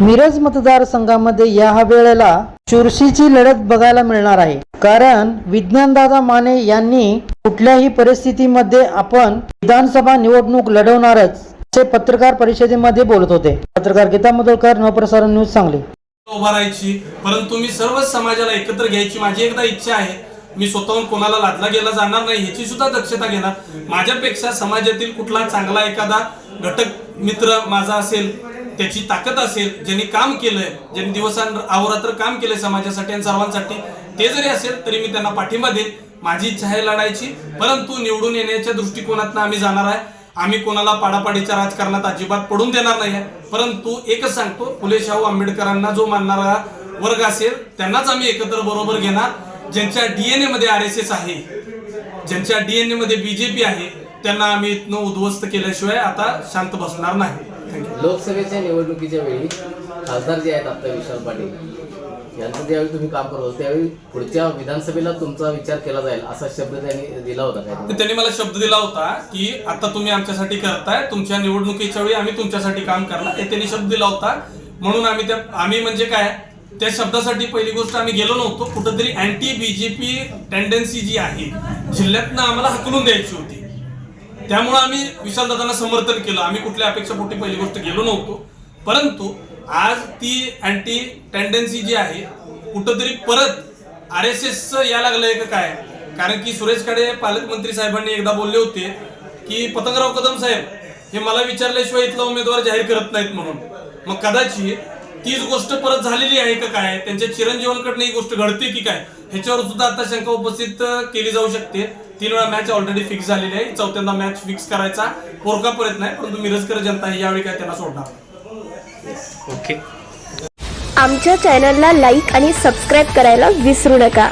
मिरज मतदारसंघामध्ये या वेळेला चुरशीची लढत बघायला मिळणार आहे. कारण विज्ञानदादा माने यांनी कुठल्याही परिस्थितीमध्ये आपण विधानसभा निवडणूक लढवणारच असे पत्रकार परिषदेमध्ये बोलत होते. पत्रकार गीता मुदळकर नवप्रसारण न्यूज सांगली. उभा राहायची परंतु मी सर्वच समाजाला एकत्र घ्यायची माझी एकदा इच्छा आहे. मी स्वतःहून कोणाला लादला गेला जाणार नाही ह्याची सुद्धा दक्षता घेणार. माझ्यापेक्षा समाजातील कुठला चांगला एखादा घटक मित्र माझा असेल त्याची ताकद असेल ज्यांनी काम केलंय ज्यांनी दिवसां अहोरात्र काम केलंय समाजासाठी आणि सर्वांसाठी ते जरी असेल तरी मी त्यांना पाठिंबा देईन. माझी इच्छा आहे लढायची परंतु निवडून येण्याच्या दृष्टिकोनातनं आम्ही जाणार आहे. आम्ही कोणाला पाडापाडीच्या राजकारणात अजिबात पडून देणार नाही परंतु एकच सांगतो फुले शाहू आंबेडकरांना जो मानणारा वर्ग असेल त्यांनाच आम्ही एकत्र बरोबर घेणार. ज्यांच्या डीएनए मध्ये आर एस एस आहे ज्यांच्या डीएनए मध्ये बीजेपी आहे त्यांना आम्ही इथनं उद्ध्वस्त केल्याशिवाय आता शांत बसणार नाही. लोकसभेच्या निवडणुकीच्या वेळी खासदार जे आहेत आता विशाल पाटील यांचं ज्यावेळी तुम्ही काम करत त्यावेळी पुढच्या विधानसभेला तुमचा विचार केला जाईल असा शब्द त्यांनी दिला होता काय तर त्यांनी मला शब्द दिला होता की आता तुम्ही आमच्यासाठी करताय तुमच्या निवडणुकीच्या वेळी आम्ही तुमच्यासाठी काम करणार हे त्यांनी शब्द दिला होता. म्हणून आम्ही त्या आम्ही म्हणजे काय त्या शब्दासाठी पहिली गोष्ट आम्ही गेलो नव्हतो. कुठंतरी अँटी बीजेपी टेंडन्सी जी आहे जिल्ह्यातनं आम्हाला हकलून द्यायची होती. त्यामुळे आम्ही विशालदादांना समर्थन केलं. आम्ही कुठल्या अपेक्षापोटी पहिली गोष्ट गेलो नव्हतो. परंतु आज ती अँटी टेंडन्सी जी आहे कुठंतरी परत आर एस एस या लागलंय का काय? कारण की सुरेश खाडे पालकमंत्री साहेबांनी एकदा बोलले होते की पतंगराव कदम साहेब हे मला विचारल्याशिवाय इथला उमेदवार जाहीर करत नाहीत म्हणून. मग कदाचित तीच गोष्ट परत झालेली आहे का काय? त्यांच्या चिरंजीवांकडनं ही गोष्ट घडते की काय? ह्याच्यावर सुद्धा आता शंका उपस्थित केली जाऊ शकते. तीन वेळा मॅच ऑलरेडी फिक्स झालेली आहे. चौथ्यांदा मॅच फिक्स करायचा पोरका प्रयत्न आहे परंतु मिरजकर जनता ही यावेळी काय त्यांना सोडणार? नाही. आमच्या चॅनलला लाईक आणि सबस्क्राईब करायला विसरू नका.